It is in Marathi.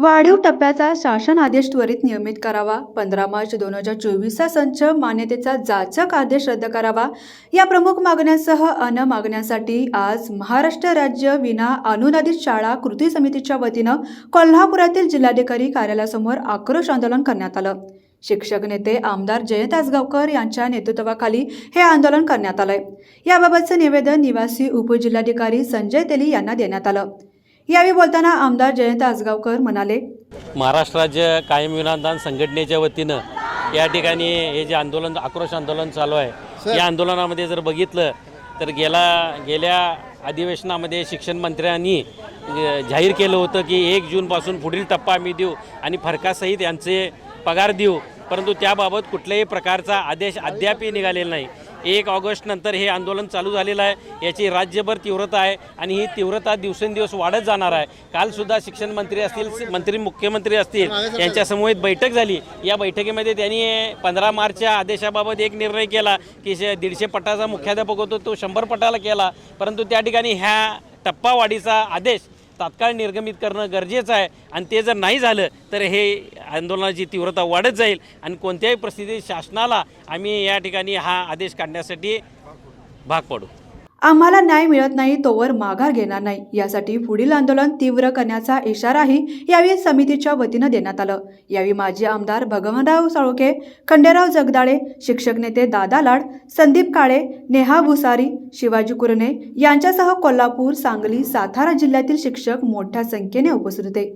वाढीव टप्प्याचा शासन आदेश त्वरित नियमित करावा. पंधरा मार्च दोन हजार चोवीसचा संच मान्यतेचा जाचक आदेश रद्द करावा. या प्रमुख मागण्यांसह अन मागण्यांसाठी आज महाराष्ट्र राज्य विना अनुदानित शाळा कृती समितीच्या वतीनं कोल्हापुरातील जिल्हाधिकारी कार्यालयासमोर आक्रोश आंदोलन करण्यात आलं. शिक्षक नेते आमदार जयंत आसगावकर यांच्या नेतृत्वाखाली हे आंदोलन करण्यात आलंय. याबाबतचं निवेदन निवासी उपजिल्हाधिकारी संजय तेली यांना देण्यात आलं. यावेळी बोलताना आमदार जयंत आसगावकर म्हणाले महाराष्ट्र राज्य कायम विनादान संघटनेच्या वतीनं या ठिकाणी हे जे आंदोलन आक्रोश आंदोलन चालू आहे या आंदोलनामध्ये जर बघितलं तर गेला गेल्या अधिवेशनामध्ये शिक्षण मंत्र्यांनी जाहीर केलं होतं की एक जूनपासून पुढील टप्पा आम्ही देऊ आणि फरकासहित यांचे पगार देऊ. परंतु त्याबाबत कुठल्याही प्रकारचा आदेश अद्यापही निघालेला नाही. एक ऑगस्ट नंतर हे आंदोलन चालू झालेलं आहे. याची राज्यभर तीव्रता आहे आणि ही तीव्रता दिवसेंदिवस वाढत जाणार आहे. कालसुद्धा शिक्षण मंत्री असतील मंत्री मुख्यमंत्री असतील यांच्या समूहित बैठक झाली. या बैठकीमध्ये त्यांनी पंधरा मार्चच्या आदेशाबाबत एक निर्णय केला की शे- दीडशे पटाचा मुख्याध्यापक होतो तो शंभर पटाला केला. परंतु त्या ठिकाणी ह्या टप्पावाढीचा आदेश तात्काळ निर्गमित करणं गरजेचं आहे आणि ते जर नाही झालं तर हे आंदोलनाची तीव्रता वाढत जाईल आणि कोणत्याही परिस्थितीत शासनाला आम्ही या ठिकाणी हा आदेश काढण्यासाठी भाग पाडू. आम्हाला न्याय मिळत नाही तोवर माघार घेणार नाही. यासाठी पुढील आंदोलन तीव्र करण्याचा इशाराही यावेळी समितीच्या वतीनं देण्यात आलं. यावेळी माजी आमदार भगवानराव साळुके खंडेराव जगदाळे शिक्षक नेते दादा लाड संदीप काळे नेहा भुसारी शिवाजी कुरणे यांच्यासह कोल्हापूर सांगली सातारा जिल्ह्यातील शिक्षक मोठ्या संख्येने उपस्थित होते.